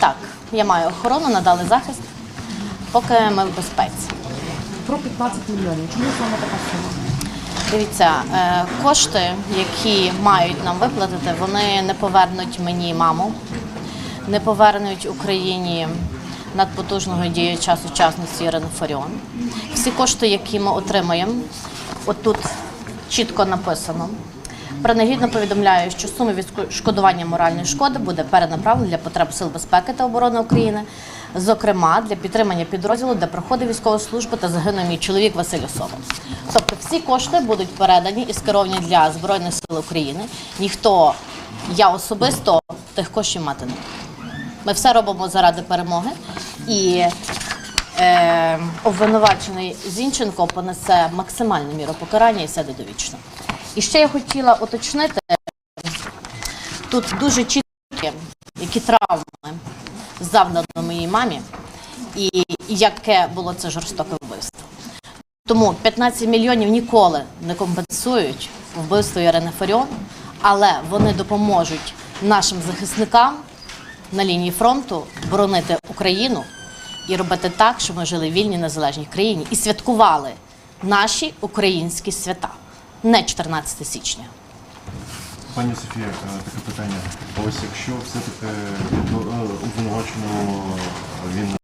Так, я маю охорону, надали захист, поки ми в безпеці. Про 15 мільйонів. Чому саме така сума? Дивіться, е, кошти, які мають нам виплатити, вони не повернуть мені маму, не повернуть Україні надпотужного діяча сучасності Ірини Фаріон. Всі кошти, які ми отримаємо, отут чітко написано. Принагідно повідомляю, що сума відшкодування моральної шкоди буде перенаправлена для потреб Сил безпеки та оборони України, зокрема для підтримання підрозділу, де проходить військову службу та загинув мій чоловік Василь Особа. Тобто всі кошти будуть передані і скеровані для Збройних сил України. Ніхто, я особисто, тих коштів мати не. Ми все робимо заради перемоги. І е, обвинувачений Зінченко понесе максимальну міру покарання і сяде довічно. І ще я хотіла уточнити, тут дуже чіткі, які травми завдано моїй мамі, і яке було це жорстоке вбивство. Тому 15 мільйонів ніколи не компенсують вбивство Ірини Фаріон, але вони допоможуть нашим захисникам на лінії фронту боронити Україну і робити так, щоб ми жили в вільній незалежній країні і святкували наші українські свята, не 14 січня. Пані Софія, е, таке питання. Ось якщо все-таки обвинувачено обвинуваченого він